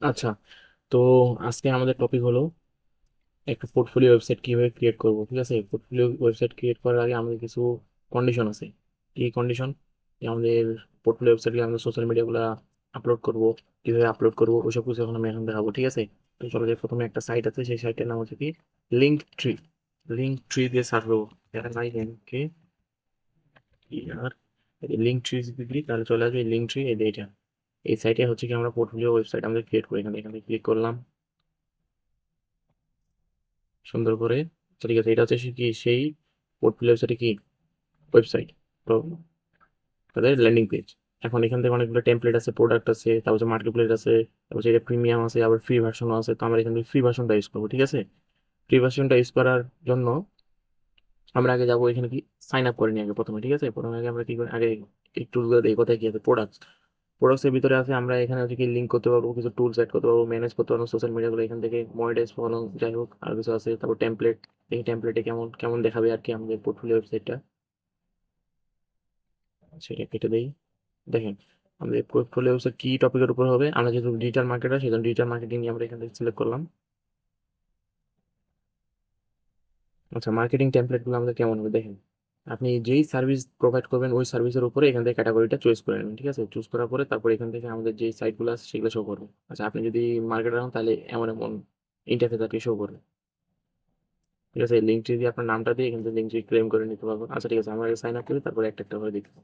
আচ্ছা তো আজকে আমাদের টপিক হলো একটা পোর্টফোলিও ওয়েবসাইট কীভাবে ক্রিয়েট করব, ঠিক আছে? পোর্টফোলিও ওয়েবসাইট ক্রিয়েট করার আগে আমাদের কিছু কন্ডিশন আছে। কি কন্ডিশন আমাদের পোর্টফোলিও ওয়েবসাইটে আমরা সোশ্যাল মিডিয়াগুলো আপলোড করব, কীভাবে আপলোড করব ওইসব কিছু এখন আমি এখন দেখাবো, ঠিক আছে? তো চলো যে প্রথমে একটা সাইট আছে, সেই সাইটের নাম হচ্ছে কি? লিঙ্ক ট্রি লিঙ্ক ট্রি দিয়ে সার্চ করব কে আর লিঙ্ক ট্রি তাহলে চলে আসবে লিঙ্ক ট্রি এই এইটা এই সাইটে হচ্ছে কি আমরা পোর্টফোলিও ওয়েবসাইট আমাদের ক্রিয়েট করি। এখানে এখানে ক্লিক করলাম। সুন্দর করে। আচ্ছা, ঠিক আছে এটা হচ্ছে কি সেই পোর্টফোলিও ওয়েবসাইটে কি? ওয়েবসাইট তো তাদের ল্যান্ডিং পেজ এখন এখান থেকে অনেকগুলো টেমপ্লেট আছে প্রোডাক্ট আছে তারপর হচ্ছে মার্কেট প্লেস আছে তারপর এটা প্রিমিয়াম আছে আবার ফ্রি ভার্সনও আছে। তো আমরা এখান থেকে ফ্রি ভার্সনটা ইউজ করব ঠিক আছে? ফ্রি ভার্সনটা ইউজ করার জন্য আমরা আগে যাব এখানে কি? সাইন আপ করে নিই আগে প্রথমে ঠিক আছে? প্রথমে আগে আমরা কি করি? আগে টুলগুলো দেখি কোথায় কি আছে প্রোডাক্টস প্রোডাক্টসের ভিতরে আছে, আমরা এখানে হচ্ছে কি লিঙ্ক করতে পারব, কিছু টুলস অ্যাড করতে পারব ম্যানেজ করতে পারব সোশ্যাল মিডিয়াগুলো এখান থেকে মনিটাইজ ফলো যাই হোক, আর কিছু আছে, তারপর টেমপ্লেট এই টেমপ্লেটে কেমন কেমন দেখাবে আর কি আমাদের পোর্টফোলিও ওয়েবসাইটটা সেটা কেটে দেই। দেখেন, আমাদের পোর্টফোলিও ওয়েবসাইট কি টপিকের উপর হবে, আমরা যেহেতু ডিজিটাল মার্কেটার সেজন্য ডিজিটাল মার্কেটিং নিয়ে আমরা এখান থেকে সিলেক্ট করলাম। আচ্ছা মার্কেটিং টেমপ্লেটগুলো আমাদের কেমন হবে, দেখেন। আপনি যেই সার্ভিস প্রোভাইড করবেন, ওই সার্ভিসের উপরে এখান থেকে ক্যাটাগরিটা চয়েস করে নেবেন, ঠিক আছে? চুজ করার পরে তারপর এখান থেকে আমাদের যেই সাইটগুলো আছে সেগুলো শো করবে আচ্ছা আপনি যদি মার্কেটার হন তাহলে এমন এমন ইন্টারফেস কি শো করবে ঠিক আছে? লিঙ্কটি দিয়ে আপনার নামটা দিয়ে এখান থেকে লিঙ্কটি ক্লেম করে নিতে পারবেন। আচ্ছা ঠিক আছে, আমরা সাইন আপ করি তারপরে একটা একটা করে দেখব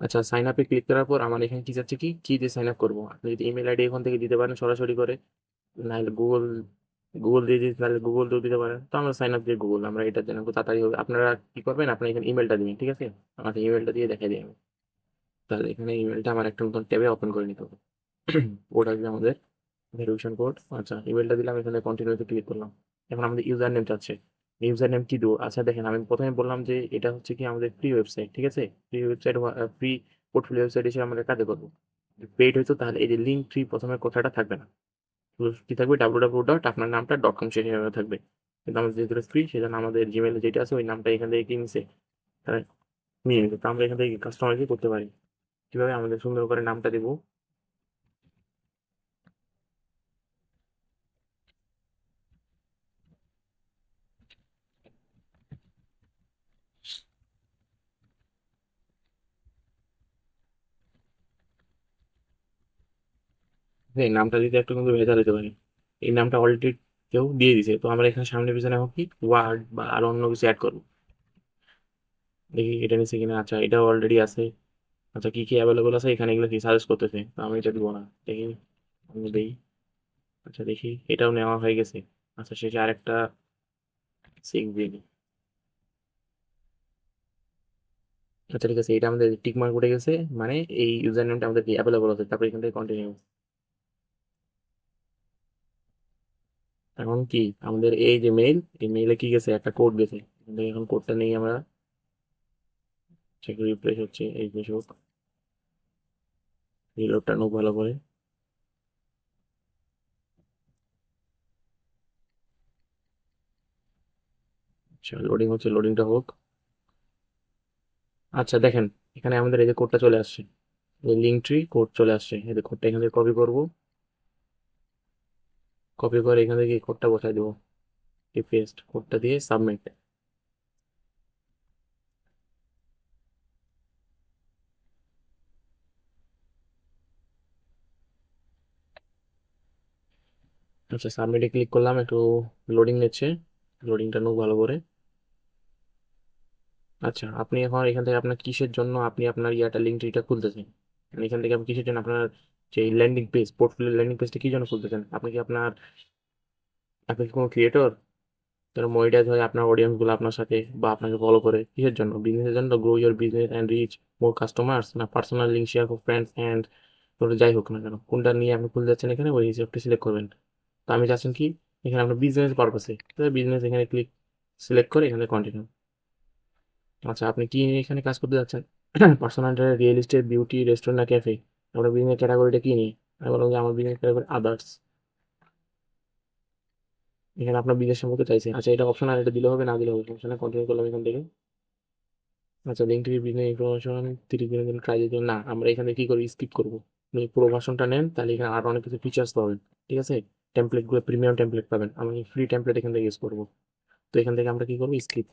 আচ্ছা সাইন আপে ক্লিক করার পর আমার এখানে কি যাচ্ছে কি? কি দিয়ে সাইন আপ করব? আপনি যদি ইমেল আইডি এখান থেকে দিতে পারেন সরাসরি করে, নাহলে গুগল গুগল দিয়ে দিতে তাহলে গুগল দিয়েও দিতে পারেন। তো আমরা সাইন আপ দিয়ে গুগল আমরা এটার জন্য তাড়াতাড়ি হবে। আপনারা কি করবেন? আপনার এখানে ইমেলটা দিবেন, ঠিক আছে? আমাকে ইমেলটা দিয়ে দেখাই আমি তাহলে এখানে ইমেলটা আমার একটা নতুন ট্যাবে ওপেন করে নিতে হবে। ওটা আসবে আমাদের ভেরিফিকেশন কোড আচ্ছা ইমেলটা দিলাম, এখানে কন্টিনিউতে ক্লিক করলাম। এখন আমাদের ইউজার নেম চাচ্ছে ইউজার নেম কি দেবো? আচ্ছা দেখেন, আমি প্রথমে বললাম যে এটা হচ্ছে কি আমাদের ফ্রি ওয়েবসাইট ঠিক আছে? Free website free portfolio website হিসেবে আমাদের কাজে করব। পেইড হয়তো তাহলে এই যে লিঙ্ক ফ্রি প্রথমে কথাটা থাকবে না। কি থাকবে? ডাব্লু ডাব্লু ডট আপনার নামটা ডট কম শেষে থাকবে। কিন্তু আমাদের যেহেতু ফ্রি সেজন্য আমাদের জিমেলে যেটা আছে, ওই নামটা এখান থেকে কিনছে। তারা নিয়ে নিতে। তো আমরা এখান থেকে কাস্টমাইজই করতে পারি। কীভাবে আমাদের সুন্দর করে নামটা দেবো? এই নামটা দিতে একটু কিন্তু ভেজাল হতে পারে। এই নামটা অলরেডি কেউ দিয়ে দিছে। তো আমরা এখানে সামনে পিছনে হোক কি? ওয়ার্ড বা আরও অন্য কিছু অ্যাড করব। দেখি এটা নিচ্ছে কিনা। আচ্ছা এটাও অলরেডি আছে। আচ্ছা কি কি অ্যাভেলেবল আছে? এখানে এগুলো কি সাজেস্ট করতেছে? তো আমি এটা দিব না। দেখি, আমি দেই। আচ্ছা দেখি। এটাও নেওয়া হয়ে গেছে। আচ্ছা শেষে আরেকটা সিক্স দিয়ে আচ্ছা ঠিক আছে। এটা আমাদের টিক মার্ক উঠে গেছে। মানে এই ইউজার নেমটা আমাদের অ্যাভেলেবল আছে? তারপরে এখান থেকে কন্টিনিউ এখন কি? আমাদের এই যে মেইল এই মেইলে কি গেছে? একটা কোড গেছে। এখান কোডটা নেই আমরা। চেক রিপ্লেস হচ্ছে, এই যে হোক রিলোডটা নোক ভালো করে। আচ্ছা লোডিং হচ্ছে লোডিংটা হোক। আচ্ছা দেখেন, এখানে আমাদের এই যে কোডটা চলে আসছে। লিঙ্ক ট্রি কোড চলে আসছে। এই কোডটা এখান কপি করব। কপি করে এখান থেকে কোডটা বসাই দেবো। পেস্ট কোডটা দিয়ে সাবমিট আচ্ছা সাবমিটে ক্লিক করলাম, একটু লোডিং নিচ্ছে। লোডিংটা নোক ভালো করে। আচ্ছা আপনি এখন এখান থেকে আপনার কিসের জন্য আপনি আপনার ইয়াটা লিঙ্ক ট্রিটা খুলতেছেন? মানে এখান থেকে আপনি কিসের জন্য আপনার যে এই ল্যান্ডিং পেজ পোর্টফোলিও ল্যান্ডিং পেজটা কি জন্য খুলতেছেন? আপনি কি আপনার, আপনি কি কোনো ক্রিয়েটর যারা মনিটাইজ হয় আপনার অডিয়েন্সগুলো আপনার সাথে বা আপনাকে ফলো করে। কিসের জন্য? বিজনেসের জন্য grow your business and reach more customers না? Personal link share for friends and তোরা যাই হোক না কেন, কোনটা নিয়ে আপনি খুলতে যাচ্ছেন এখানে, ওই হিসেবটা সিলেক্ট করবেন। তো আমি চাচ্ছেন কি, এখানে আপনার বিজনেস পারপাসে বিজনেস এখানে ক্লিক সিলেক্ট করে এখানে কন্টিনিউ আচ্ছা আপনি কি এখানে কাজ করতে যাচ্ছেন? Personal real estate beauty restaurant না ক্যাফে আপনার বিজনেস ক্যাটাগরিটা কি নিয়ে আমি বললাম যে আমার বিজনেস ক্যাটাগরি আদার্স এখানে আপনার বিজনেস সম্পর্কে চাইছে। আচ্ছা এটা অপশন আর এটা দিলে হবে, না দিলে হবে? সমস্যা না কন্টিনিউ করলাম এখান থেকে। আচ্ছা লিঙ্ক থেকে বিজনেস ইনফরমেশন তিরিশ দিনের জন্য ট্রাই দিতে না, আমরা এখানে কি করি? স্কিপ করব। পুরো ভার্সনটা নেন, তাহলে এখানে আরও অনেক কিছু ফিচার্স পাবেন, ঠিক আছে? টেমপ্লেটগুলো প্রিমিয়াম টেমপ্লেট পাবেন। আমি ফ্রি টেমপ্লেট এখান থেকে ইউজ করব। তো এখান থেকে আমরা কি করব? স্কিপ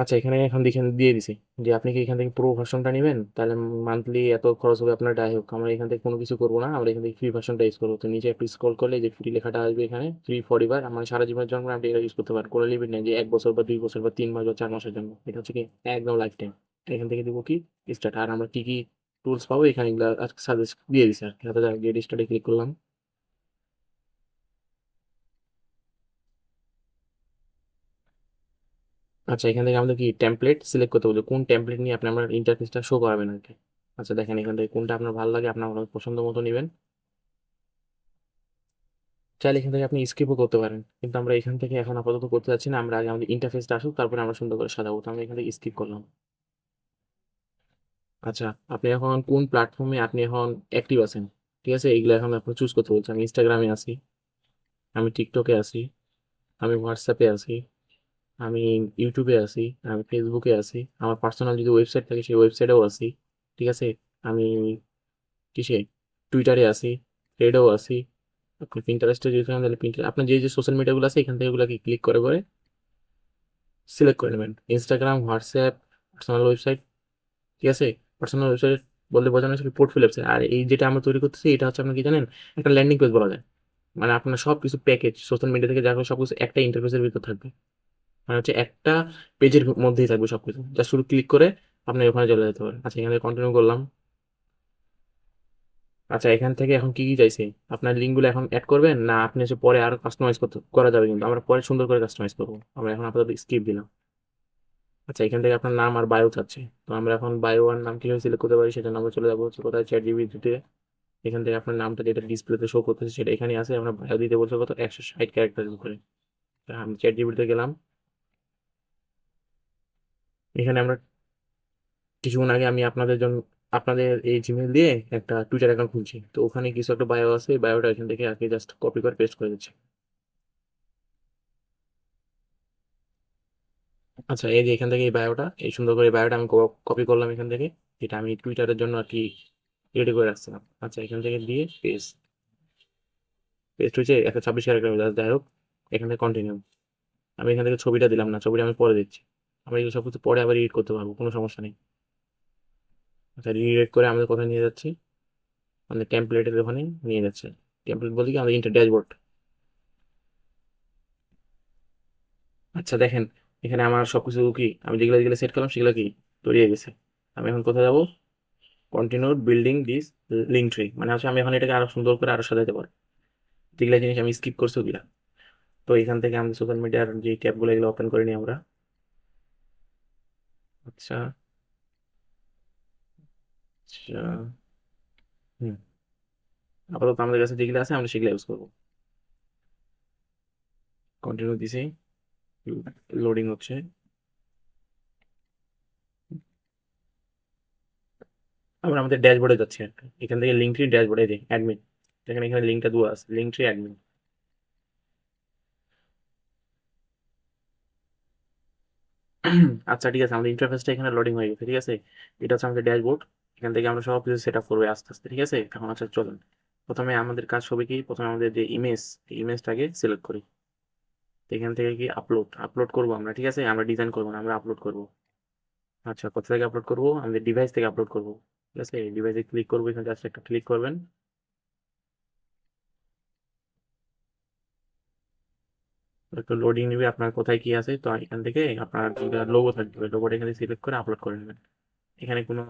আচ্ছা এখানে এখন দেখেন, দিয়ে দিছি। যে আপনি কি এখান থেকে পুরো ভার্সনটা নেবেন? তাহলে মান্থলি এত খরচ হবে আপনার, যাই হোক, আমরা এখান থেকে কোনো কিছু করব না। আমরা এখান থেকে ফ্রি ভার্সনটা ইউজ করব। তো নিচে একটু স্ক্রল করলে যে ফ্রি লেখাটা আসবে এখানে ফ্রি ফর এবার আমার সারা জীবনের জন্য আপনি এটা ইউজ করতে পারেন কোনো লিমিট নেই যে এক বছর বা দুই বছর বা তিন মাস বা চার মাসের জন্য। এটা হচ্ছে কি একদম লাইফ টাইম এখান থেকে দিব কি স্টার্ট আর আমরা কি কি টুলস পাবো? এখানে এগুলো সাজেস্ট দিয়ে দিছে আর কি। হাতে গেট স্টার্টে ক্লিক করলাম। আচ্ছা এখান থেকে আমাদের কি টেমপ্লেট সিলেক্ট করতে বলছে কোন টেমপ্লেট নিয়ে আপনি আপনার ইন্টারফেসটা শো করাবেন আর কি আচ্ছা দেখেন এখান থেকে কোনটা আপনার ভালো লাগে, আপনার পছন্দ মতো নেবেন। চাইলে এখান থেকে আপনি স্কিপও করতে পারেন। কিন্তু আমরা এখান থেকে এখন আপাতত করতে যাচ্ছি না। আমরা আগে আমাদের ইন্টারফেসটা আসুক, তারপরে আমরা সুন্দর করে সাজাবো। তো আমরা এখান থেকে স্কিপ করলাম। আচ্ছা আপনি এখন কোন প্ল্যাটফর্মে আপনি এখন অ্যাক্টিভ আছেন? ঠিক আছে, এইগুলো এখন আপনি চুজ করতে বলছেন আমি ইনস্টাগ্রামে আছি, আমি টিকটকে আছি, আমি হোয়াটসঅ্যাপে আছি। আমি ইউটিউবে আছি, আমি ফেসবুকে আছি, আমার পার্সোনাল যদি ওয়েবসাইট থাকে সেই ওয়েবসাইটেও আছি, ঠিক আছে? আমি কিসে? টুইটারে আছি থ্রেডেও আছি, আপনি পিন্টারেস্টে যদি থাকেন তাহলে পিন্টার আপনার যে যে সোশ্যাল মিডিয়াগুলো আছে, এখান থেকে ওগুলোকে ক্লিক করে করে সিলেক্ট করে নেবেন। ইনস্টাগ্রাম হোয়াটসঅ্যাপ পার্সোনাল ওয়েবসাইট ঠিক আছে? পার্সোনাল ওয়েবসাইট বলতে বোঝানো হচ্ছে পোর্টফোলিও ওয়েবসাইট আর এই যেটা আমরা তৈরি করতেছি, এটা হচ্ছে আপনার কি জানেন? একটা ল্যান্ডিং পেজ বলা যায়। মানে আপনার সব কিছু প্যাকেজ সোশ্যাল মিডিয়া থেকে যা সব কিছু একটা ইন্টারফেসের ভিতর থাকবে। মানে হচ্ছে একটা পেজের মধ্যেই থাকবে সব কিছু জাস্ট শুধু ক্লিক করে আপনি ওখানে চলে যেতে পারেন। আচ্ছা এখানে কন্টিনিউ করলাম। আচ্ছা এখান থেকে এখন কি কি চাইছে? আপনার লিঙ্কগুলো এখন অ্যাড করবেন না আপনি হচ্ছে পরে আরও কাস্টমাইজ করতে করা যাবে কিন্তু? আমরা পরে সুন্দর করে কাস্টমাইজ করব। আমরা এখন আপাতত স্কিপ দিলাম। আচ্ছা এখান থেকে আপনার নাম আর বায়ো চাচ্ছে। তো আমরা এখন বায়ো আর নাম কীভাবে সিলেক্ট করতে পারি সেটা আমরা চলে যাব হচ্ছে কোথায়? চ্যাট জিবিতে এখান থেকে আপনার নামটা যেটা ডিসপ্লেতে শো করতেছে সেটা এখানে আছে। আমরা বায়ো দিতে বলছে কত? একশো ষাট ক্যারেক্টার করে আমি চ্যাট জিবিতে গেলাম। এখানে আমরা কিছুক্ষণ আগে আমি আপনাদের জন্য আপনাদের এই জিমেল দিয়ে একটা টুইটার অ্যাকাউন্ট খুলছি। তো ওখানে কিছু একটা বায়ো আছে বায়োটা এখান থেকে আগে জাস্ট কপি করে পেস্ট করে দিচ্ছি। আচ্ছা এই যে এখান থেকে এই বায়োটা এই সুন্দর করে বায়োটা আমি কপি করলাম এখান থেকে। এটা আমি টুইটারের জন্য আর কি রেডি করে রাখছিলাম। আচ্ছা এখান থেকে দিয়ে পেস্ট পেস্ট হয়েছে একটা ছাব্বিশ ক্যারেক্টার, যাই হোক, এখান থেকে কন্টিনিউ আমি এখান থেকে ছবিটা দিলাম না, ছবিটা আমি পরে দিচ্ছি। আমরা এগুলো সব কিছু পরে আবার এডিট করতে পারব, কোনো সমস্যা নেই। আচ্ছা রিডিরেক্ট করে আমাদের কোথায় নিয়ে যাচ্ছি? আমাদের টেমপ্লেটের ওখানে নিয়ে যাচ্ছে। টেমপ্লেট বলতে কি? আমাদের ইন্টার ড্যাশবোর্ড আচ্ছা দেখেন, এখানে আমার সব কিছু কি? আমি যেগুলো যেগুলো সেট করলাম, সেগুলো কি? তৈরি হয়ে গেছে। আমি এখন কোথায় যাব? Continue building this Linktree মানে হচ্ছে আমি এখন এটাকে আরও সুন্দর করে আরও সাজাতে পারি যেগুলো জিনিস আমি স্কিপ করছি ওগুলা। তো এখান থেকে আমাদের সোশ্যাল মিডিয়ার যে ট্যাবগুলো এগুলো ওপেন করে নিই আমরা। আচ্ছা। আচ্ছা হুম। আপাতত আমাদের কাছে যেগুলো আছে, আমরা সেগুলো ইউজ করব। কন্টিনিউ দিছি। লোডিং হচ্ছে। আমরা আমাদের ড্যাশবোর্ডে যাচ্ছি এখান থেকে লিঙ্ক ট্রি ড্যাশবোর্ডে দিই অ্যাডমিন এখানে এখানে লিঙ্কটা দেওয়া আছে। লিঙ্ক ট্রি অ্যাডমিন আচ্ছা ঠিক আছে, আমাদের ইন্টারফেসটা এখানে লোডিং হয়ে গেছে, ঠিক আছে? এটা হচ্ছে আমাদের ড্যাশবোর্ড এখান থেকে আমরা সব কিছু সেট আপ করব আস্তে আস্তে, ঠিক আছে? এখন আচ্ছা চলুন। প্রথমে আমাদের কাজ হবে কি? প্রথমে আমাদের যে ইমেজ ইমেজটাকে সিলেক্ট করি। এখান থেকে কি? আপলোড আপলোড করব আমরা, ঠিক আছে? আমরা ডিজাইন করব না, আমরা আপলোড করব। আচ্ছা কোথা থেকে আপলোড করব? আমাদের ডিভাইস থেকে আপলোড করব, ঠিক আছে? ডিভাইসে ক্লিক করব, এখানে জাস্ট একটা ক্লিক করবেন। একটু লোডিং নেবে, আপনার কোথায় কি আছে, তো এখান থেকে আপনার লোগো থাকবে লোগোটা এখানে সিলেক্ট করে আপলোড করে নেবেন। এখানে কোনো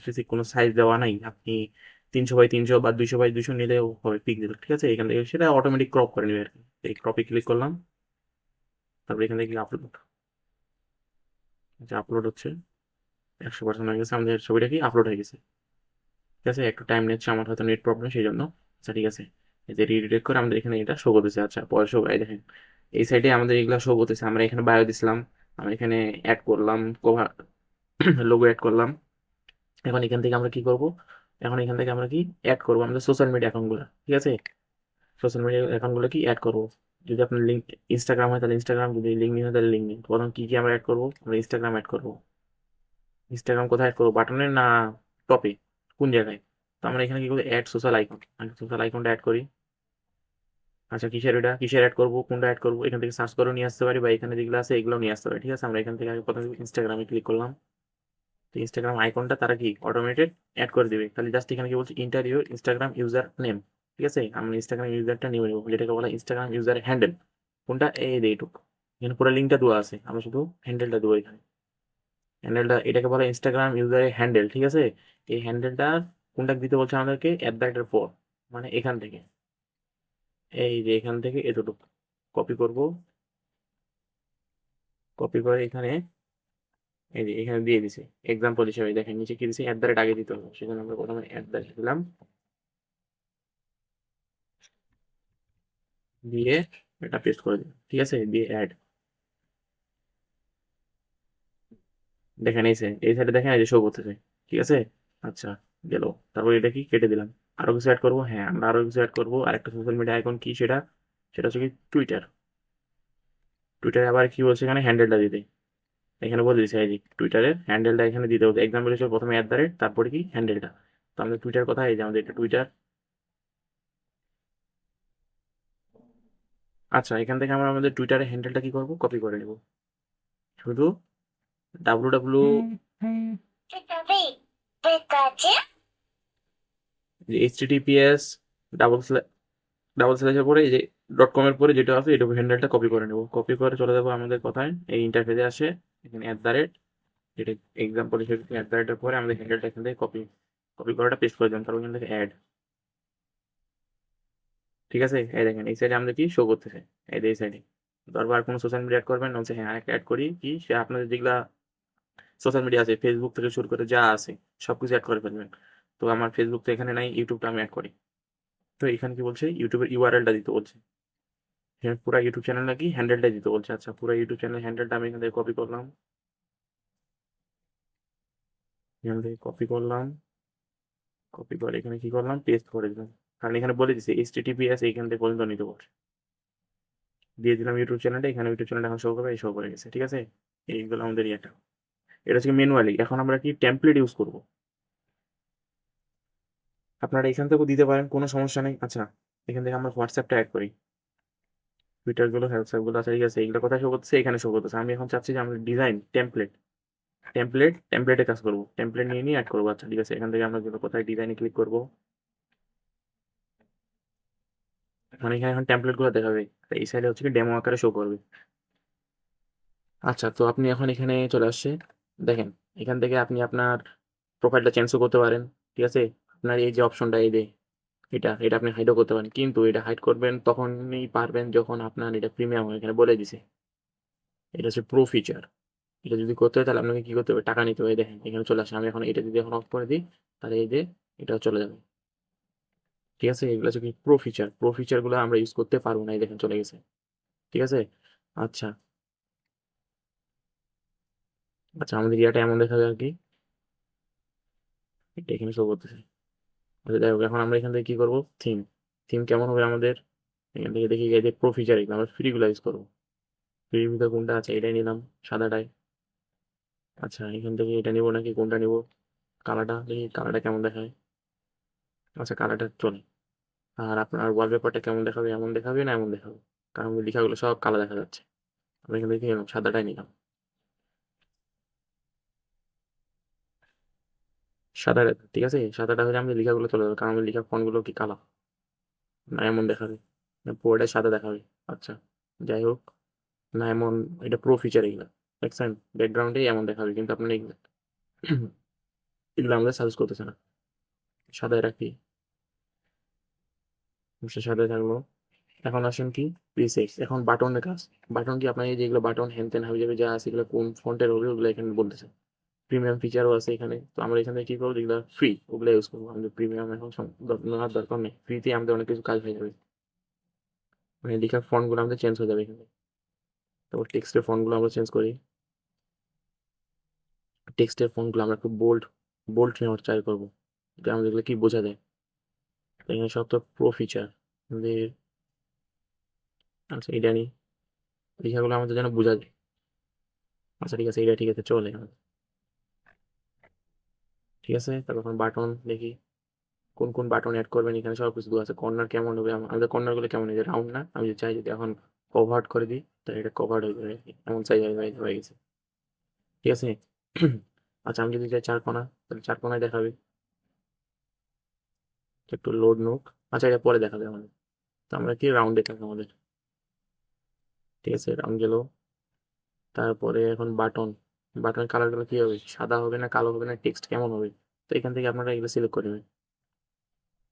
স্পেসিফিক কোনো সাইজ দেওয়া নাই, আপনি তিনশো বাই তিনশো বা দুইশো বাই দুইশো নিলেও হবে পিক্সেল ঠিক আছে? এখান থেকে সেটা অটোমেটিক ক্রপ করে নেবে আর কি। এই ক্রপে ক্লিক করলাম, তারপরে এখান থেকে আপলোড আচ্ছা আপলোড হচ্ছে, একশো পার্সেন্ট হয়ে গেছে, আমাদের ছবিটা কি আপলোড হয়ে গেছে। ঠিক আছে? একটু টাইম নিচ্ছে, আমার হয়তো নেট প্রবলেম সেই জন্য। আচ্ছা ঠিক আছে। এই যে রিডিরেক্ট করে আমাদের এখানে এটা শো করতেছে। আচ্ছা পরে শো দেখেন এই সাইডে আমাদের এগুলো শো করতেছে আমরা এখানে বায়ো দিছিলাম, আমরা এখানে অ্যাড করলাম কভার লোগো অ্যাড করলাম। এখন এখান থেকে আমরা কি করব? এখন এখান থেকে আমরা কি অ্যাড করব? আমাদের সোশ্যাল মিডিয়া অ্যাকাউন্টগুলো ঠিক আছে? সোশ্যাল মিডিয়া অ্যাকাউন্টগুলো কি অ্যাড করব? যদি আপনার লিঙ্ক ইনস্টাগ্রাম হয়, তাহলে ইনস্টাগ্রাম যদি লিঙ্ক হয়, তাহলে লিঙ্ক প্রথম কী কী আমরা অ্যাড করব? আমরা ইনস্টাগ্রাম অ্যাড করব। ইনস্টাগ্রাম কোথায় অ্যাড করব? বাটনে না টপে কোন জায়গায়? তো আমরা এখানে কি করব অ্যাড সোশ্যাল আইকন আমি সোশ্যাল আইকনটা অ্যাড করি। আচ্ছা কিসের এটা? কিসের অ্যাড করব? কোনটা অ্যাড করব? এখান থেকে সার্চ করেও নিয়ে আসতে পারি বা এখানে যেগুলো আছে এগুলো নিয়ে আসতে পারি, ঠিক আছে? আমরা এখান থেকে আগে প্রথমে ইনস্টাগ্রামে ক্লিক করলাম। তো ইনস্টাগ্রাম আইকনটা তারা কি? অটোমেটেড অ্যাড করে দিবে। তাহলে জাস্ট এখানে কি বলছে? ইন্টারভিউ ইনস্টাগ্রাম ইউজার নেম ঠিক আছে? আমরা ইনস্টাগ্রাম ইউজারটা নিয়ে নেব, যেটাকে বলা ইনস্টাগ্রাম ইউজার হ্যান্ডেল কোনটা? এই এইটুক। এখানে পুরো লিঙ্কটা দেওয়া আছে। আমরা শুধু হ্যান্ডেলটা দেবো এখানে। হ্যান্ডেলটা এটাকে বলা ইনস্টাগ্রাম ইউজারের হ্যান্ডেল ঠিক আছে? এই হ্যান্ডেলটা কোনটা দিতে বলছে আমাদেরকে? অ্যাট দ্য পর মানে এখান থেকে। এই যে এখান থেকে এতটুকু কপি করব। কপি করে এখানে এই যে এখানে দিয়ে দিছে। এক্সাম্পল হিসেবে দেখেন, নিচে কি দিছে? অ্যাট দ্য রেট আগে দিতে হবে। সেজন্য আমরা প্রথমে অ্যাট দ্য রেট দিলাম। দিয়ে এটা পেস্ট করে দিলাম। ঠিক আছে? দিয়ে অ্যাড দেখেন, এই সাইড এই সাইডে দেখেন, এই যে শো করতেছে। ঠিক আছে? আচ্ছা গেল। তারপর এটা কি? কেটে দিলাম। আরও কিছু অ্যাড করব? হ্যাঁ আমরা আরও কিছু অ্যাড করব। আর একটা সোশ্যাল মিডিয়া আইকন কি সেটা? সেটা হচ্ছে কি টুইটার টুইটারে আবার কি বলছে এখানে? হ্যান্ডেলটা দিতে এখানে বলে দিচ্ছে এই যে টুইটারের হ্যান্ডেলটা এখানে দিতে হতো এক্সাম্পল হিসেবে প্রথমে অ্যাট দ্য রেট তারপরে কি হ্যান্ডেলটা তো আমাদের টুইটার কথা এই যে আমাদের এটা টুইটার আচ্ছা এখান থেকে আমরা আমাদের টুইটারের হ্যান্ডেলটা কি করব? কপি করে নেব। শুধু W W HTTPS double double স্ল্যাশের পরে যে ডট কমের পরে যেটা আছে, এটা হ্যান্ডেলটা কপি করে নেব। কপি করে চলে যাব আমাদের কথায়। এই ইন্টারফেসে আসে, এখানে অ্যাট দ্য রেট এটা এক্সাম্পল হিসেবে অ্যাট দ্য রেটের পরে আমাদের হ্যান্ডেলটা এখান থেকে কপি কপি করাটা পেস্ট করে দিলাম তারপর এখান থেকে অ্যাড ঠিক আছে? এই দেখেন, এই সাইডে আমাদের কি? শো করতেছে। এই যে এই সাইডে তারপর কোনো সোশ্যাল মিডিয়া অ্যাড করবেন বলছে হ্যাঁ আরেকটা অ্যাড করি কি? সে আপনাদের যেগুলা সোশ্যাল মিডিয়া আছে ফেসবুক থেকে শুরু করে যা আছে সব কিছু অ্যাড করে ফেলবেন। তো আমার ফেসবুক তো এখানে নাই ইউটিউবটা আমি অ্যাড করি। তো এখানে কি বলছে? ইউটিউবের ইউআরএলটা দিতে বলছে। পুরো ইউটিউব চ্যানেল নাকি হ্যান্ডেলটা দিতে বলছে। আচ্ছা পুরো ইউটিউব চ্যানেল হ্যান্ডেলটা আমি এখান থেকে কপি করলাম। এখান থেকে কপি করলাম। কপি করে এখানে কি করলাম? পেস্ট করে দিলাম। কারণ এখানে বলে দিছে এইচ টিটিপিএস এইখান থেকে পর্যন্ত নিতে বলছে দিয়ে দিলাম ইউটিউব চ্যানেলটা এখানে ইউটিউব চ্যানেলটা এখন শো করবে, এই শো করে গেছে, ঠিক আছে? এইগুলো আমাদের ইয়েটা। এটা হচ্ছে ম্যানুয়ালি এখন আমরা কি টেমপ্লেট ইউজ করব? আপনারা এখান থেকেও দিতে পারেন, কোনো সমস্যা নেই। আচ্ছা এখান থেকে আমরা হোয়াটসঅ্যাপটা অ্যাড করি। টুইটারগুলো হোয়াটসঅ্যাপগুলো আছে, ঠিক আছে, এইগুলো কোথায় শো করতেছে? এখানে শো করতেছে। আমি এখন চাচ্ছি যে আমরা ডিজাইন টেমপ্লেট টেমপ্লেট টেমপ্লেটে কাজ করব। টেমপ্লেট নিয়ে নিয়ে অ্যাড করব। আচ্ছা ঠিক আছে, এখান থেকে আমরা কোথায় ডিজাইনে ক্লিক করব। মানে এখানে এখন টেমপ্লেটগুলো দেখাবে। এই সাইডে হচ্ছে কি ডেমো আকারে শো করবে। আচ্ছা তো আপনি এখন এখানে চলে আসছে। দেখেন, এখান থেকে আপনি আপনার প্রোফাইলটা চেঞ্জও করতে পারেন, ঠিক আছে? আপনার এই যে অপশনটা এই যে এটা এটা আপনি হাইডও করতে পারেন। কিন্তু এটা হাইড করবেন, তখনই পারবেন যখন আপনার এটা প্রিমিয়াম এখানে বলে দিছে। এটা হচ্ছে প্রো ফিচার এটা যদি করতে হয়, তাহলে আপনাকে কি করতে হবে? টাকা নিতে হবে। দেখেন, এখানে চলে আসে আমি এখন এটা যদি এখন অফ করে দিই, তাহলে এই যে এটা চলে যাবে। ঠিক আছে? এগুলো হচ্ছে কি প্রো ফিচার প্রো ফিচারগুলো আমরা ইউজ করতে পারব না। এই দেখেন, চলে গেছে। ঠিক আছে? আচ্ছা। আচ্ছা আমাদের ইয়াটা এমন দেখাবে আর কি। এটা এখানে শো করতেছে। যাই হোক, এখন আমরা এখান থেকে কি করব? থিম থিম কেমন হবে আমাদের? এখান থেকে দেখি এই যে প্রো ফিচার এগুলো আমরা ফ্রিগুলো ইউজ করব। ফ্রির ভিতরে কোনটা আছে? এটাই নিলাম, সাদাটাই। আচ্ছা এখান থেকে এটা নিবো নাকি? কোনটা নিবো? কালারটা দেখি কালারটা কেমন দেখায়। আচ্ছা কালারটা চলে। আর আপনার ওয়ালপেপারটা কেমন দেখাবে? এমন দেখাবে না এমন দেখাবে? কারণ লেখাগুলো সব কালো দেখা যাচ্ছে। আমরা এখান থেকে নিলাম? সাদাটাই নিলাম। সাদা ঠিক আছে? সাদাটা হলে আমাদের লেখাগুলো চলে যাবে, কারণ আমাদের লেখা ফন্টগুলো কি কালা? না এমন দেখাবে পুরোটাই সাদা দেখাবে। আচ্ছা যাই হোক, না এমন, এটা প্রো ফিচার এগুলো, দেখছেন? ব্যাকগ্রাউন্ডে এমন দেখাবে, কিন্তু আপনার এগুলো আমাদের সাজেস্ট করতেছে না। সাদায় রাখি অবশ্যই সাদায় থাকল। এখন আসেন কি? প্রিসেক্স এখন বাটনের কাজ। বাটন কি আপনার যেগুলো বাটন হ্যান ত্যান হবে যাবে, যা আছে এগুলো কোন ফন্টের হবে, ওগুলো এখানে বলতেছে। প্রিমিয়াম ফিচারও আছে এখানে। তো আমরা এখানে কি করব? যেগুলো ফ্রি ওগুলো ইউজ করব। আমাদের প্রিমিয়াম এখন নেওয়ার দরকার নেই। ফ্রিতে আমাদের অনেক কিছু কাজ হয়ে যাবে। মানে লেখার ফন্টগুলো আমাদের চেঞ্জ হয়ে যাবে এখানে। তারপর টেক্সটের ফন্টগুলো আমরা চেঞ্জ করি। টেক্সটের ফন্টগুলো আমরা একটু বোল্ড বোল্ড নেওয়ার ট্রাই করব। এটা আমাদের কি বোঝা যায়? এখানে সব তো প্রো ফিচার আমাদের আচ্ছা এটা নিই। লেখাগুলো আমাদের যেন বোঝা যায়। আচ্ছা ঠিক আছে, এটা ঠিক আছে, চলে। আমাদের ঠিক আছে? তারপর এখন বাটন দেখি, কোন কোন বাটন অ্যাড করবেন এখানে সব কিছু আছে। কর্নার কেমন হবে? আম- আমাদের কর্নারগুলো কেমন? হবে রাউন্ড না? আমি চাই যদি এখন কভার্ট করে দিই, তাহলে এটা কভার্ড হয়ে যাবে। এমন চাই হয়ে গেছে। ঠিক আছে? আচ্ছা আমি যদি চাই চার কোনা, তাহলে চার কোনায় দেখাবে। একটু লোড নোক। আচ্ছা এটা পরে দেখাবে আমাদের। তো আমরা কি রাউন্ডে থাকবে আমাদের? ঠিক আছে রাউন্ড গেল। তারপরে এখন বাটন বাটনের কালারগুলো কী হবে? সাদা হবে না কালো হবে না? টেক্সট কেমন হবে? তো এখান থেকে আপনারা এগুলো সিলেক্ট করবেন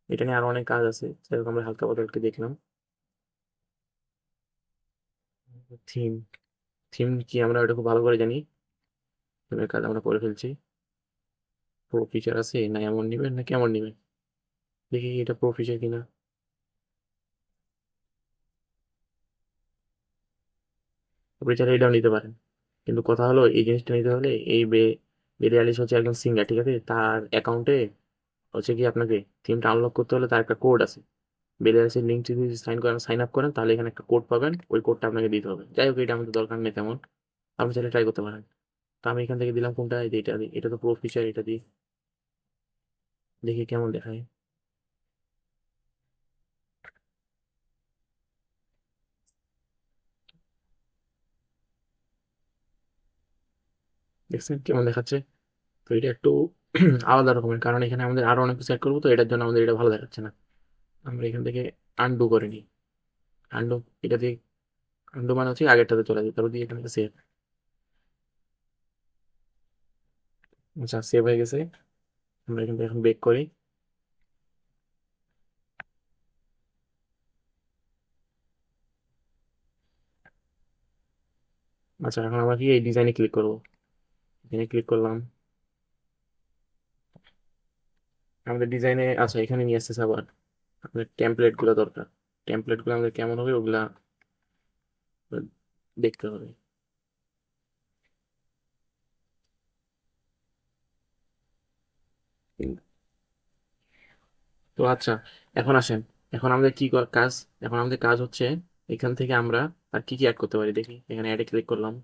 এটা নিয়ে আরও অনেক কাজ আছে। সেরকম আমরা হালকা পাতলা একটু দেখলাম। থিম থিম কি আমরা ওটা খুব ভালো করে জানি। থিমের কাজ আমরা করে ফেলছি। প্রো ফিচার আছে? না, এমন নেবেন? না, কেমন নেবেন? দেখি এটা প্রো ফিচার কিনা। আপনি চাইলে এটাও নিতে পারেন। কিন্তু কথা হলো, এই জিনিসটা নিতে হলে এই বে বেরিয়ালিস হচ্ছে একজন সিঙ্গার ঠিক আছে? তার অ্যাকাউন্টে হচ্ছে কি আপনাকে থিমটা আনলক করতে হলে তার একটা কোড আছে। বেরিয়ালিসের লিঙ্ক যদি সাইন করেন সাইন আপ করেন, তাহলে এখানে একটা কোড পাবেন, ওই কোডটা আপনাকে দিতে হবে। যাই হোক, এটা আমাদের দরকার নেই তেমন। আপনি চাইলে ট্রাই করতে পারেন। তো আমি এখান থেকে দিলাম কোনটা এটা দিই, এটা তো প্রো ফিচার এটা দিই। দেখি কেমন দেখায়। দেখছেন কেমন দেখাচ্ছে? তো এটা একটু আলাদা রকমের, কারণ এখানে আমাদের আরও অনেক কিছু করব, তো এটার জন্য আমাদের এটা ভালো দেখাচ্ছে না। আমরা এখান থেকে আনডু করে নিই। আনডু এটা দিয়ে আনডু মানে হচ্ছে আগেরটাতে চলে যায়, তারপর দিয়ে এখানে সেভ আচ্ছা সেভ হয়ে গেছে। আমরা এখান থেকে এখন বেক করি। আচ্ছা এখন আমরা কি এই ডিজাইনে ক্লিক করব? এখানে ক্লিক করলাম। আমাদের ডিজাইনে আচ্ছা এখানে নিয়ে আসতেছে আবার। আপনার টেমপ্লেটগুলো দরকার। টেমপ্লেটগুলো আমাদের কেমন হবে ওগুলা দেখতে হবে। তো আচ্ছা এখন আসেন। এখন আমাদের কি কাজ? এখন আমাদের কাজ হচ্ছে, এখান থেকে আমরা আর কি কি অ্যাড করতে পারি? দেখি, এখানে অ্যাডে ক্লিক করলাম।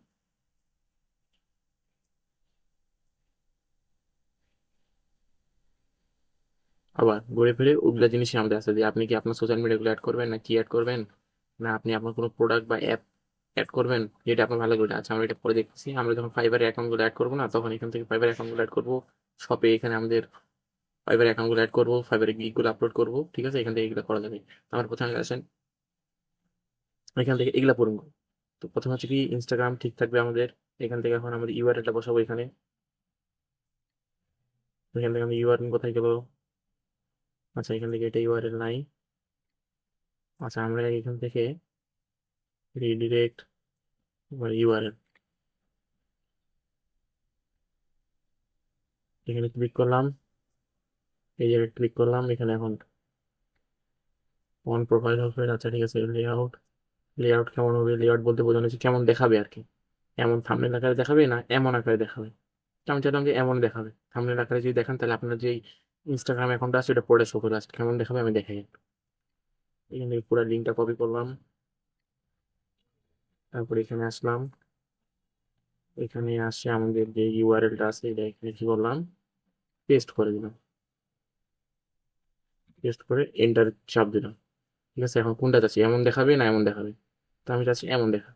আবার ঘুরে ফিরে ওগুলা জিনিসই আমাদের আছে যে আপনি কি আপনার সোশ্যাল মিডিয়াগুলো অ্যাড করবেন না কি অ্যাড করবেন? না, আপনি আপনার কোনো প্রোডাক্ট বা অ্যাপ অ্যাড করবেন? যেটা আপনার ভালো লাগে আচ্ছা আমরা এটা পরে দেখতেছি। আমরা যখন ফাইবারের অ্যাকাউন্টগুলো অ্যাড করব না, তখন এখান থেকে ফাইবার অ্যাকাউন্টগুলো অ্যাড করব। শপে এখানে আমাদের ফাইবার অ্যাকাউন্টগুলো অ্যাড করব ফাইবারের গিকগুলো আপলোড করব, ঠিক আছে? এখান থেকে এগুলো করা যাবে। আমার প্রথমে আসেন। এখান থেকে এগুলা পড়ুন তো প্রথম হচ্ছে কি ইনস্টাগ্রাম ঠিক থাকবে আমাদের। এখান থেকে এখন আমাদের ইউআরএলটা বসাবো এখানে। এখান থেকে আমি ইউআরএল কোথায় গেলো আচ্ছা এখান থেকে এটা ইউআরএল নাই। আচ্ছা আমরা এখান থেকে রিডিরেক্ট ইউআরএল এখানে ক্লিক করলাম। এই জায়গায় ক্লিক করলাম, এখানে এখন অন প্রোফাইল হবে। আচ্ছা ঠিক আছে লেআউট লেআউট কেমন হবে লেআউট বলতে বোঝানো হচ্ছে, কেমন দেখাবে আর কি। এমন থাম্বনেল আকারে দেখাবে না এমন আকারে দেখাবে? আমি চাইলাম যে এমন দেখাবে। থাম্বনেল আকারে যদি দেখান, তাহলে আপনার যেই ইনস্টাগ্রাম অ্যাকাউন্টটা আছে, ওটা পড়ে শো করে আসছে কেমন দেখাবে, আমি দেখাই। এখান থেকে পুরো লিঙ্কটা কপি করলাম। তারপরে এখানে আসলাম। এখানে আসে আমাদের যে ইউআরএলটা আছে, এটা এখানে কি করলাম? পেস্ট করে দিলাম। পেস্ট করে এন্টার চাপ দিলাম। ঠিক আছে, এখন কোনটা চাচ্ছি? এমন দেখাবে না এমন দেখাবে? তো আমি চাচ্ছি এমন দেখা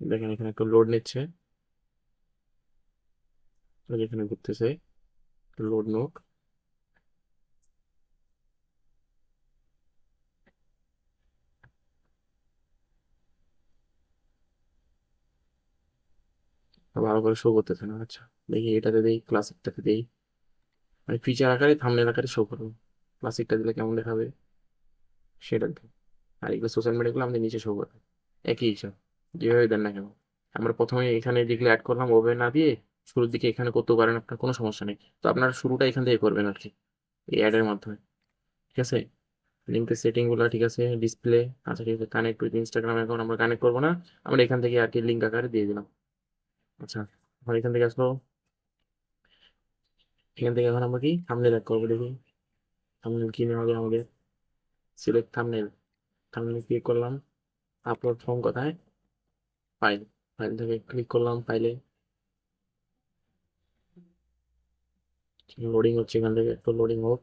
দেখেন এখানে একটু লোড নিচ্ছে। যে এখানে ঘুরতেছে লোড নোক। ভালো করে শো করতেছে না আচ্ছা। দেখি এটাতে দিই ক্লাসিকটাতে দিই। আমি ফিচার আকারে থাম্বনেল আকারে শো করব। ক্লাসিকটা দিলে কেমন দেখাবে? সেটা আর এগুলো সোশ্যাল মিডিয়াগুলো আমাদের নিচে শো করবে একই হিসাব। যেভাবে দেন না কেন। আমরা প্রথমে এখানে যেগুলো অ্যাড করলাম, ওভাবে না দিয়ে শুরুর দিকে এখানে করতেও পারেন, আপনার কোনো সমস্যা নেই। তো আপনার শুরুটা এখান থেকে করবেন আর কি, এই অ্যাডের মাধ্যমে। ঠিক আছে? লিঙ্কের সেটিংগুলো ঠিক আছে? ডিসপ্লে আচ্ছা ঠিক আছে কানেক্ট উইথ ইনস্টাগ্রাম অ্যাকাউন্ট আমরা কানেক্ট করব না। আমরা এখান থেকে আর কি লিঙ্ক আকারে দিয়ে দিলাম। আচ্ছা এখন এখান থেকে আসলো। এখান থেকে এখন আমরা কি? থামনেল অ্যাড করব, দেখুন। থামনেল কি নেওয়া হবে আমাদের? সিলেক্ট থামনেল থামনেল ক্লিক করলাম। আপলোড ফর্ম কোথায়? ফাইল ফাইল থেকে ক্লিক করলাম ফাইলে লোডিং হচ্ছে এখান থেকে একটু লোডিং হোক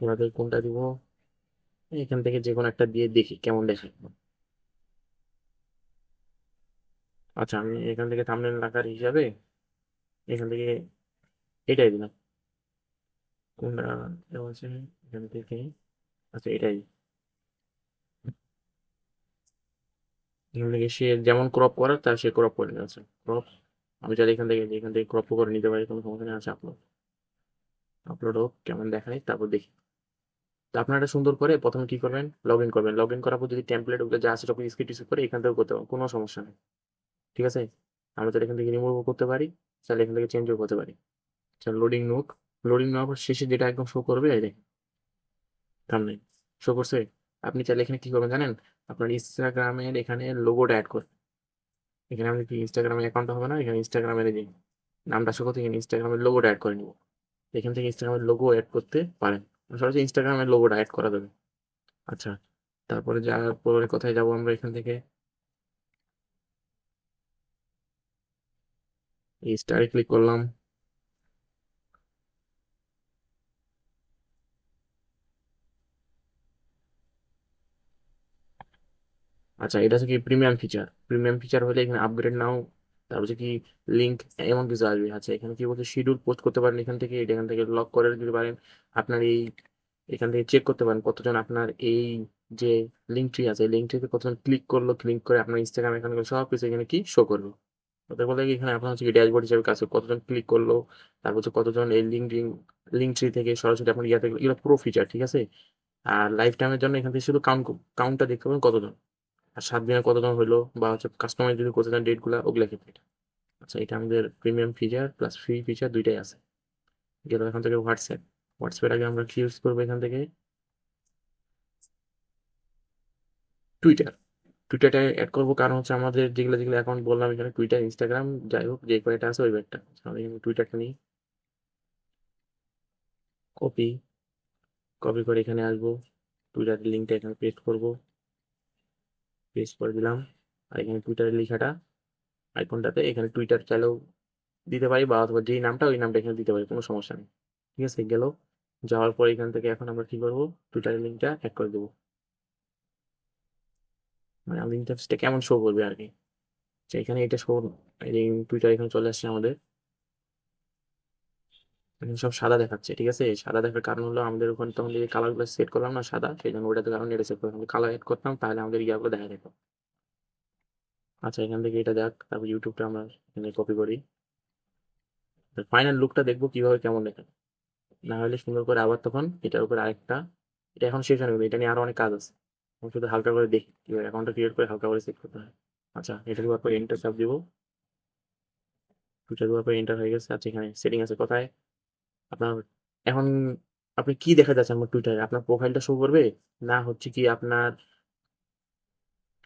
ওনাদের কোনটা দিব এখান থেকে যে কোনো একটা দিয়ে দেখি কেমন দেখে আচ্ছা আমি এখান থেকে থামনেল রাখার হিসাবে এখান থেকে এটাই দিলাম কোনটা আছে এখান থেকে আচ্ছা এটাই এখান থেকে সে যেমন ক্রপ করার তার সে ক্রপ করে নিয়েছে ক্রপ আমি চাইলে এখান থেকে এখান থেকে ক্রপ করে নিতে পারি, কোনো সমস্যা নেই, আছে আপলোড আপলোড হোক, কেমন দেখায়, তারপর দেখি। তো আপনারা এটা সুন্দর করে প্রথমে কি করবেন? লগ ইন করবেন। লগ ইন করার পর যদি টেমপ্লেট ওগুলো যা আছে সব স্ক্রিট টিস্ক্রিট করে এখান থেকে করতে পারেন, কোনো সমস্যা নেই। ঠিক আছে? আমরা তাহলে এখান থেকে রিমুভ করতে পারি, তাহলে এখান থেকে চেঞ্জও করতে পারি। আচ্ছা লোডিং নোক। লোডিং নেওয়ার পর শেষে যেটা একদম শো করবে, এই দেখেন। সামনে শো করছে? আপনি চাইলে এখানে কি করবেন জানেন? আপনার ইনস্টাগ্রামের এখানে লোগোটা অ্যাড করবেন। এখানে আমি কি ইনস্টাগ্রামের অ্যাকাউন্ট হবে না, এখানে ইনস্টাগ্রামের যে নামটা শো এখানে ইনস্টাগ্রামের লোগোটা অ্যাড করে নিব। এখান থেকে ইনস্টাগ্রামের লোগো অ্যাড করতে পারেন। সরাসরি ইনস্টাগ্রামের লোগোটা অ্যাড করা যাবে। আচ্ছা তারপরে যাওয়ার পরে কোথায় যাব আমরা এখান থেকে। এই স্টারে ক্লিক করলাম। আচ্ছা এটা হচ্ছে কি প্রিমিয়াম ফিচার প্রিমিয়াম ফিচার হলে এখানে আপগ্রেড নাও, তারপর হচ্ছে কি লিঙ্ক এমন কিছু আসবে। আচ্ছা এখানে কি বলছে শিডিউল পোস্ট করতে পারেন এখান থেকে, এটা এখান থেকে লক করে দিতে পারেন। আপনার এই, এখান থেকে চেক করতে পারেন কতজন আপনার এই যে লিঙ্ক ট্রি আছে লিঙ্ক ট্রিতে কতজন ক্লিক করল ক্লিক করে আপনার ইনস্টাগ্রাম এখানে সব কিছু এখানে কি শো করবে। ওদের বলতে কি এখানে আপনার হচ্ছে কি ড্যাশবোর্ড হিসেবে করবে। কতজন ক্লিক করল, তারপর হচ্ছে কতজন এই লিঙ্ক লিঙ্ক ট্রি থেকে সরাসরি আপনার ইয়াতে এগুলো পুরো ফিচার ঠিক আছে? আর লাইফ টাইমের জন্য এখান থেকে শুধু কাউন্ট কাউন্টটা দেখতে পাবেন কতজন। আর সাত দিনে কতজন হলো বা হচ্ছে কাস্টমাইজ যদি করতে চান ডেটগুলো ওগুলো ক্ষেত্রে আচ্ছা এটা আমাদের premium feature plus free feature দুইটাই আছে। গেল এখান থেকে হোয়াটসঅ্যাপ হোয়াটসঅ্যাপের আগে আমরা কি ইউজ করব এখান থেকে? টুইটার টুইটারটা অ্যাড করব কারণ হচ্ছে আমাদের যেগুলো যেগুলো অ্যাকাউন্ট বললাম এখানে টুইটার ইনস্টাগ্রাম যাই হোক, যে কয়টা আছে ওই ব্যাগটা আমি এখানে টুইটারটা নিই। কপি কপি করে এখানে আসব। টুইটারের লিঙ্কটা এখানে পেস্ট করব। পেস্ট করে দিলাম। আর এখানে টুইটারের লেখাটা আইকনটাতে। এখানে টুইটার চাইলেও দিতে পারি বা অথবা যেই নামটা, ওই নামটা এখানে দিতে পারি, কোনো সমস্যা নেই। ঠিক আছে, গেল। যাওয়ার পর এখান থেকে এখন আমরা কি করব? টুইটারের লিঙ্কটা অ্যাড করে দেবো। মানে ইন্টারফেসটা কেমন শো করবে আর কি? এখানে এটা শো টুইটার এখানে চলে আসছে আমাদের। সব সাদা দেখাচ্ছে, ঠিক আছে? সাদা দেখার কারণ হলো আমাদের ওখানে তখন যে কালারগুলো সেট করলাম না সাদা সেই জন্য ওটাতে কারণ এটা সেট করলাম। কালার এড করতাম, তাহলে আমাদের ইয়াগুলো দেখা যেত। আচ্ছা এখান থেকে এটা দেখ, তারপর ইউটিউবটা আমরা এখানে কপি করি। ফাইনাল লুকটা দেখব কীভাবে কেমন দেখে না হলে সুন্দর করে আবার তখন এটার উপরে আরেকটা, এটা এখন শেষ হয়নি, এটা নিয়ে আরও অনেক কাজ আছে। আমি শুধু হালকা করে দেখি কীভাবে অ্যাকাউন্টটা ক্রিয়েট করে হালকা করে সেট করতে হয়। আচ্ছা এটা দেওয়ার পর এন্টার চাপ দিব। দুটা দেওয়ার পর এন্টার হয়ে গেছে আচ্ছা এখানে সেটিং আছে কোথায়? আপনার এখন আপনি কি দেখা যাচ্ছে আমার টুইটারে আপনার প্রোফাইলটা শো করবে? না হচ্ছে কি আপনার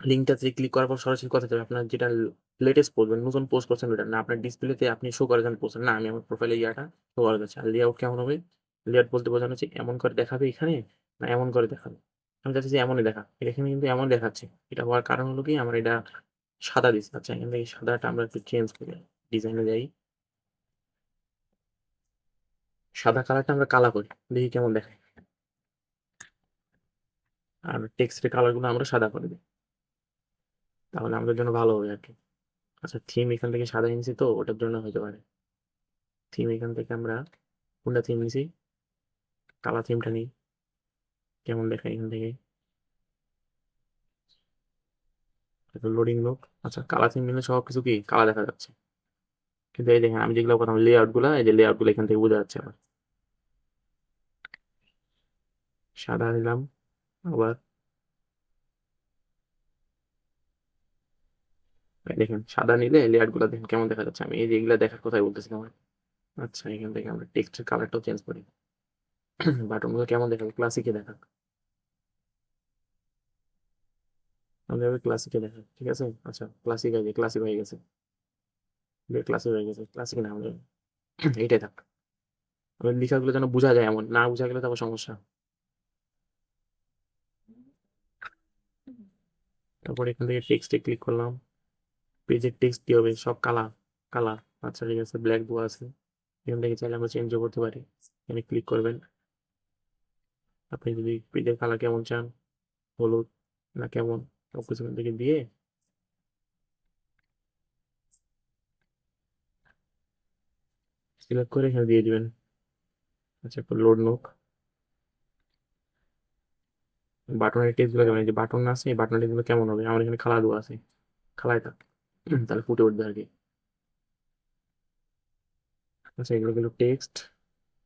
লিঙ্কটাতে ক্লিক করার পর সরাসরি কথা যাবে আপনার যেটা লেটেস্ট মানে নতুন পোস্ট করছেন ওটা না, আপনার ডিসপ্লেতে আপনি শো করে যান পোস্ট না। আমি আমার প্রোফাইলে ইয়াটা শো করা যাচ্ছে আর লেআউট কেমন হবে? লেআউট বলতে বোঝানো হচ্ছে এমন করে দেখাবে এখানে না এমন করে দেখাবে? আমি চাচ্ছি যে এমনই দেখা। এখানে কিন্তু এমন দেখাচ্ছে। এটা হওয়ার কারণ হলো কি আমার এটা সাদা দিচ্ছে আচ্ছা এখান থেকে সাদাটা আমরা একটু চেঞ্জ করি ডিজাইনে যাই। সাদা কালারটা আমরা কালা করি, দেখি কেমন দেখায়। আর টেক্সটের কালারগুলো আমরা সাদা করে দিই। তাহলে আমাদের জন্য ভালো হবে আর কি। আচ্ছা থিম এখান থেকে সাদা নিয়েছি তো, ওটার জন্য হতে পারে। থিম এখান থেকে আমরা কোনটা থিম নিয়েছি কালা থিমটা নিই। কেমন দেখায় এখান থেকে? লোডিং লোক আচ্ছা কালা থিম নিলে সব কিছু কি? কালা দেখা যাচ্ছে। কিন্তু এই দেখেন, আমি যেগুলো কথা লেআউটগুলা, এই যে লেআউটগুলো এখান থেকে বোঝা যাচ্ছে আবার সাদা নিলাম, আবার দেখেন, সাদা নিলে লেয়ারগুলা দেখেন কেমন দেখা যাচ্ছে। আমি এই যে এগুলা দেখার কথাই বলতেছিলাম আচ্ছা এখান থেকে আমরা টেক্সটের কালারটাও চেঞ্জ করি। বাটনগুলো কেমন দেখাবে? ক্লাসিকে দেখাক। আমাদের ক্লাসিকে দেখাক, ঠিক আছে? আচ্ছা ক্লাসিক আছে ক্লাসিক হয়ে গেছে। ক্লাসিক হয়ে গেছে ক্লাসিক না আমাদের এইটাই থাক। লেখাগুলো যেন বোঝা যায় এমন, না বোঝা গেলে তো আবার সমস্যা। তারপর এখান থেকে টেক্সটে ক্লিক করলাম। পেজের টেক্সট কি হবে, সব কালার কালার আচ্ছা ঠিক আছে ব্ল্যাক দেওয়া আছে। এখান থেকে চাইলে আমরা চেঞ্জও করতে পারি। এখানে ক্লিক করবেন। আপনি যদি পেজের কালার কেমন চান, হলুদ না কেমন সব কিছু থেকে দিয়ে সিলেক্ট করে এখানে দিয়ে দিবেন। আচ্ছা একটু লোড নোক। বাটনের টেক্সটগুলো কেমন এই যে বাটন আছে বাটনের টেক্সটগুলো কেমন হবে? আমার এখানে খালা দেওয়া আছে। খালায় থাক। তাহলে ফুটে উঠবে আর কি। আচ্ছা এগুলো গেলো টেক্সট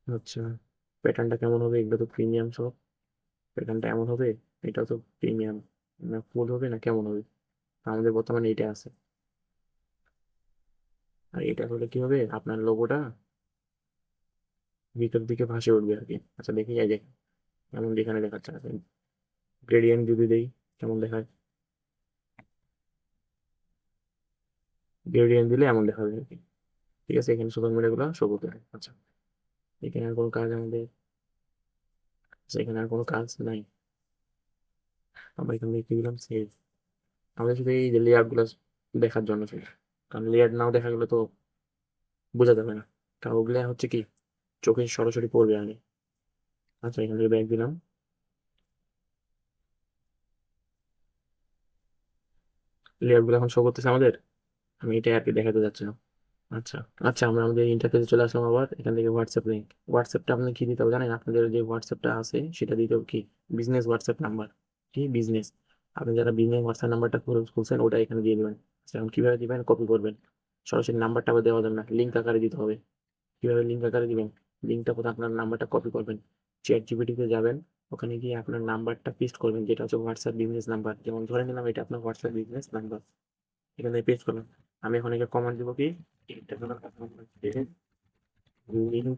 আচ্ছা প্যাটার্নটা কেমন হবে? এগুলো তো প্রিমিয়াম সব। প্যাটার্নটা এমন হবে? এটাও তো প্রিমিয়াম না ফুল হবে না কেমন হবে? আমাদের বর্তমানে এটা আছে। আর এটা হলে কি হবে? আপনার লোগোটা ভিতর দিকে ভাসে উঠবে আর কি। আচ্ছা দেখি যাই দেখ এমন যেখানে দেখাচ্ছে গ্রেডিয়েন্ট যদি দেই কেমন দেখায়। গ্রেডিয়েন্ট দিলে এমন দেখাবে। আর কি ঠিক আছে, এখানে সুপার মিডিয়াগুলো শো করতে হয়। আচ্ছা এখানে আর কোনো কাজ আমাদের আচ্ছা এখানে আর কোনো কাজ নাই। আমরা এখানে কি দিলাম? সেভ আমাদের শুধু এই যে লেয়ারগুলো দেখার জন্য ছিল কারণ লেয়ার নাও দেখা গেলে তো বোঝা যাবে না। কারণ ওগুলো হচ্ছে কি? চোখে সরাসরি পড়বে আগে। আচ্ছা এখানে ব্যাগ দিলাম। লেয়ারগুলো এখন শো করতেছে আমাদের? আমি এটা কি দেখাতে যাচ্ছিলাম আচ্ছা আচ্ছা আমরা আমাদের ইন্টারফেসে চলে আসলাম আবার। এখান থেকে হোয়াটসঅ্যাপ লিঙ্ক হোয়াটসঅ্যাপটা আপনি কি দিতে হবে জানেন? আপনাদের যে হোয়াটসঅ্যাপটা আছে, সেটা দিতে হবে কি? বিজনেস হোয়াটসঅ্যাপ নাম্বার কি? বিজনেস আপনি যারা বিজনেস হোয়াটসঅ্যাপ নাম্বারটা খুলছেন, ওটা এখানে দিয়ে দেবেন। আচ্ছা এখন কীভাবে দিবেন? কপি করবেন। সরাসরি নাম্বারটা আবার দেওয়া যাবে না। লিঙ্ক আকারে দিতে হবে। কীভাবে লিঙ্ক আকারে দিবেন? লিঙ্কটা কোথাও আপনার নাম্বারটা কপি করবেন। চ্যাট জিপিটিতে যাবেন। ওখানে গিয়ে আপনার নাম্বারটা পেস্ট করবেন, যেটা হচ্ছে হোয়াটসঅ্যাপ বিজনেস নাম্বার যেমন ধরে নিলাম এটা আপনার হোয়াটসঅ্যাপ বিজনেস নাম্বার এখানে পেস্ট করলাম। আমি এখন একে কমান্ড দিব কি? এটা হলো আপনার দেখেন লিঙ্ক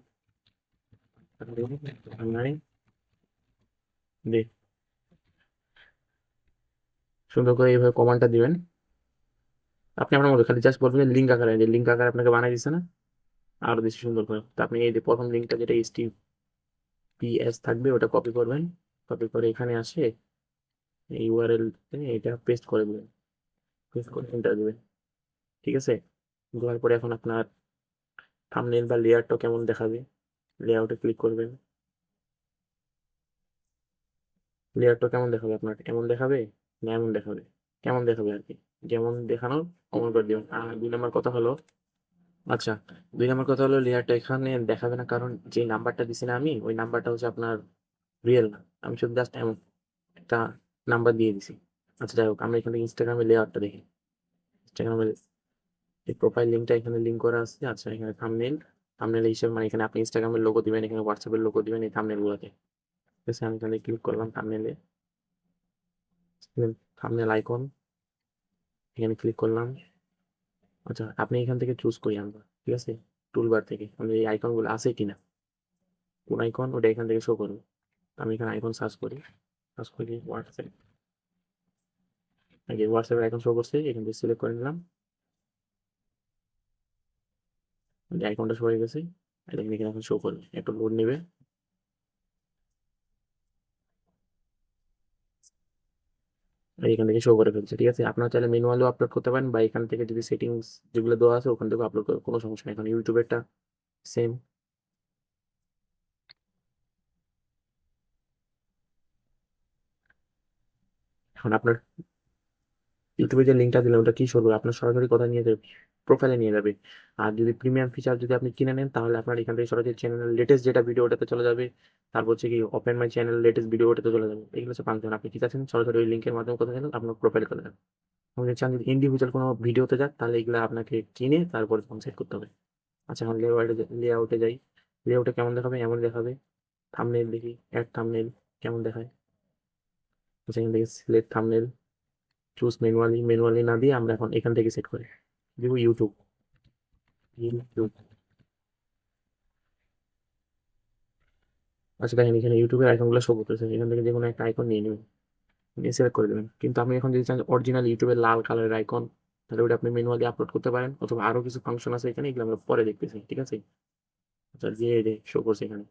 দে। সুন্দর করে এইভাবে কমান্ডটা দিবেন। আপনি আপনার মতো, খালি জাস্ট বলবেন লিঙ্ক আকারে। যে লিঙ্ক আকারে আপনাকে বানাই দিচ্ছে না? আরও বেশি সুন্দর করে। তো আপনি এই যে প্রথম লিঙ্কটা যেটা টি পিএস থাকবে, ওটা কপি করবেন কপি করে এখানে আসে, এই ইউআরএল এটা পেস্ট করে দেবেন পেস্ট করে এন্টার দেবেন, ঠিক আছে? দেওয়ার পরে এখন আপনার থাম্বনেল বা লেয়ারটা কেমন দেখাবে লেআউটে ক্লিক করবেন। লেয়ারটা কেমন দেখাবে আপনার? এমন দেখাবে? না এমন দেখাবে, কেমন দেখাবে আর কি? যেমন দেখানো, অমন করে দেবেন। আর দুই নম্বর কথা হলো আচ্ছা দুই নম্বর কথা হলো লেয়ারটা এখানে দেখাবে না, কারণ যে নাম্বারটা দিছি না আমি, ওই নাম্বারটা হচ্ছে আপনার রিয়েল না। আমি শুধু জাস্ট এমন একটা নাম্বার দিয়ে দিছি। আচ্ছা যাই হোক, আমরা এখানে ইনস্টাগ্রামে লেয়ারটা দেখি। ইনস্টাগ্রামে এই প্রোফাইল লিঙ্কটা এখানে লিঙ্ক করা আছে। আচ্ছা এখানে থামনেল থামনেল হিসেবে মানে এখানে আপনি ইনস্টাগ্রামের লোগো দিবেন, এখানে হোয়াটসঅ্যাপের লোগো দিবেন এই থামনেলগুলোতে ঠিক আছে, আমি এখানে ক্লিক করলাম থামনেলে থামনেল আইকন এখানে ক্লিক করলাম। আচ্ছা আপনি এখান থেকে চুজ করি আমরা, ঠিক আছে? টুলবার থেকে আমাদের এই আইকনগুলো আছে কিনা? কোন আইকন ওটা এখান থেকে শো করবে। আমি এখানে আইকন সার্চ করি সার্চ করি হোয়াটসঅ্যাপ আগে হোয়াটসঅ্যাপের আইকন শো করছে, এখান থেকে সিলেক্ট করে নিলাম। আইকনটা শো হয়ে গেছে এটা এখানে এখন শো করবে, একটু লোড নেবে। এখান থেকে শো করে ফেলছে, ঠিক আছে? আপনারা চাইলে ম্যানুয়ালিও আপলোড করতে পারেন বা এখান থেকে যদি সেটিংস যেগুলো দেওয়া আছে ওখান থেকে আপলোড করে কোনো সমস্যা নেই। এখন ইউটিউবেরটা সেম এখন আপনার ইউটিউবে যে লিঙ্কটা দিলেন ওটা কি শুরু আপনার সরাসরি কথা নিয়ে যাবে প্রোফাইলে নিয়ে যাবে। আর যদি প্রিমিয়াম ফিচার যদি আপনি কিনে নেন, তাহলে আপনার এখান থেকে সরাসরি চ্যানেল লেটেস্ট যেটা ভিডিও ওটাতে চলে যাবে, তারপর হচ্ছে কি open my channel latest video ওটাতে চলে যাবে। এগুলো হচ্ছে ফাংশন আপনি কি চাচ্ছেন সরাসরি ওই লিঙ্কের মাধ্যমে কথা জানেন আপনার প্রোফাইলে চলে যাবে। আপনি চান যদি ইন্ডিভিজুয়াল কোনো ভিডিওতে যাক তাহলে এগুলো আপনাকে কিনে তারপরে সেট করতে হবে। আচ্ছা এখন লেআউটে লেআউটে যাই লেআউটে কেমন দেখাবে? এমন দেখাবে। থামনেল দেখি অ্যাড থামনেল কেমন দেখায়? আচ্ছা এখান থেকে select thumbnail choose manually manually না দিয়ে আমরা এখন এখান থেকে সেট করি। দিব ইউটিউব আচ্ছা দেখেন এখানে ইউটিউবের আইকনগুলো শো করতেছে। এখান থেকে যে কোনো একটা আইকন নিয়ে নেবেন। নিয়ে সিলেক্ট করে দেবেন। কিন্তু আপনি এখন যদি চান অরিজিনাল ইউটিউবের লাল কালারের আইকন তাহলে ওটা আপনি ম্যানুয়ালি আপলোড করতে পারেন। অথবা আরও কিছু ফাংশন আছে এখানে, এগুলো আমরা পরে দেখতেছি, ঠিক আছে? আচ্ছা দিয়ে শো করছে এখানে।